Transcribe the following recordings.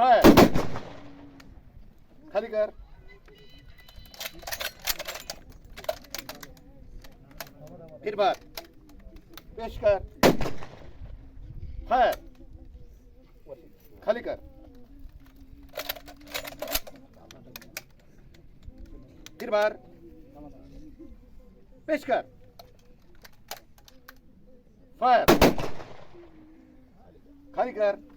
Fire खाली कर. फिर बार पेश कर. फायर खाली कर. फिर बार पेश कर. फायर खाली कर.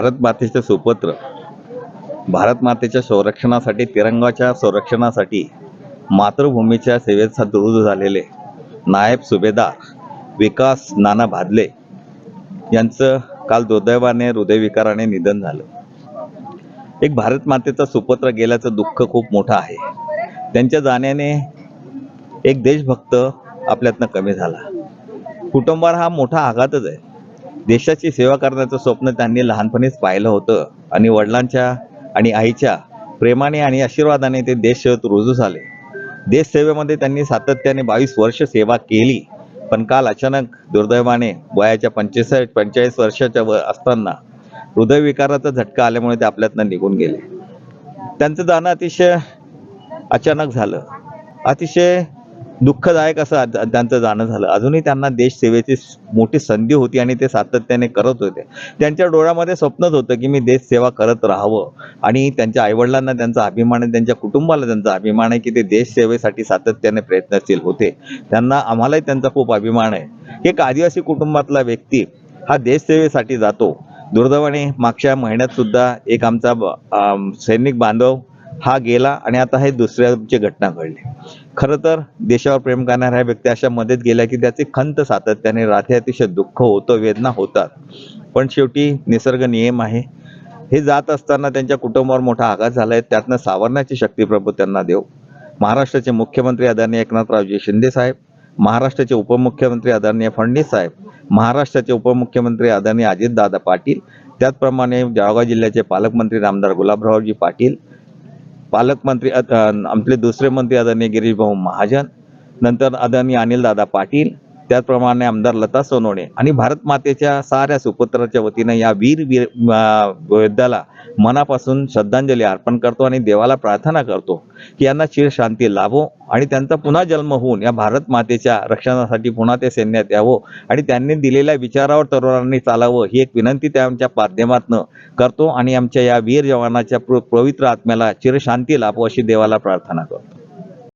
भारत मातेचे सुपुत्र. भारत मातेच्या संरक्षणासाठी तिरंगाच्या संरक्षणासाठी मातृभूमीच्या सेवेत रुजू झालेले नायब सुभेदार विकास नाना भादले यांचं काल दुर्दैवाने हृदयविकाराने निधन झालं. एक भारत मातेचा सुपुत्र गेल्याचं दुःख खूप मोठं आहे. त्यांच्या जाण्याने एक देशभक्त आपल्यातनं कमी झाला. कुटुंबावर हा मोठा आघातच आहे. देशाची सेवा करण्याचं स्वप्न त्यांनी लहानपणीच पाहिलं होतं. आणि वडिलांच्या आणि आईच्या प्रेमाने आणि आशीर्वादाने ते देशसेवेत रुजू झाले. देशसेवेमध्ये त्यांनी सातत्याने बावीस वर्ष सेवा केली. पण काल अचानक दुर्दैवाने वयाच्या पंचेचाळीस पंचेचाळीस वर्षाच्या व असताना हृदयविकाराचा झटका आल्यामुळे ते आपल्यातनं निघून गेले. त्यांचं जाणं अतिशय अचानक झालं. अतिशय दुःखदायक असं त्यांचं जाणं झालं. अजूनही त्यांना देशसेवेची मोठी संधी होती आणि ते सातत्याने करत होते. त्यांच्या डोळ्यामध्ये स्वप्नच होतं की मी देशसेवा करत राहावं. आणि त्यांच्या आईवडिलांना त्यांचा अभिमान आहे त्यांच्या कुटुंबाला त्यांचा अभिमान आहे की ते देशसेवेसाठी सातत्याने प्रयत्नशील होते. त्यांना आम्हालाही त्यांचा खूप अभिमान आहे. एक आदिवासी कुटुंबातला व्यक्ती हा देशसेवेसाठी जातो. दुर्दैवाने मागच्या महिन्यात सुद्धा एक आमचा ब- सैनिक बांधव हा गेला आणि आता हे दुसऱ्याची घटना घडली. खरं तर देशावर प्रेम करणाऱ्या व्यक्ती अशा मध्येत गेल्या की त्याची खंत सातत्याने राहते अतिशय दुःख होतं वेदना होतात. पण शेवटी निसर्ग नियम आहे. हे जात असताना त्यांच्या कुटुंबावर मोठा आघात झालाय. त्यातनं सावरण्याची शक्ती प्रभू त्यांना देव. महाराष्ट्राचे मुख्यमंत्री आदरणीय एकनाथरावजी शिंदे साहेब महाराष्ट्राचे उपमुख्यमंत्री आदरणीय फडणवीस साहेब महाराष्ट्राचे उपमुख्यमंत्री आदरणीय अजितदादा पाटील त्याचप्रमाणे जळगाव जिल्ह्याचे पालकमंत्री रामदार गुलाबरावजी पाटील पालकमंत्री आपले दुसरे मंत्री आदरणीय गिरीश भाऊ महाजन नंतर आदरणीय अनिलदादा पाटील त्याचप्रमाणे आमदार लता सोनवणे आणि भारत मातेच्या साऱ्या सुपुत्राच्या वतीनं या वीर वीर अं, योद्धाला मनापासून श्रद्धांजली अर्पण करतो आणि देवाला प्रार्थना करतो की यांना चिर शांती लाभो आणि त्यांचा पुन्हा जन्म होऊन या भारत मातेच्या रक्षणासाठी पुन्हा ते सैन्यात यावं आणि त्यांनी दिलेल्या विचारावर तरुणांनी चालावं ही एक विनंती त्यांच्या माध्यमातून करतो आणि आमच्या या वीर जवानाच्या पवित्र आत्म्याला चिरशांती लाभो अशी देवाला प्रार्थना करतो.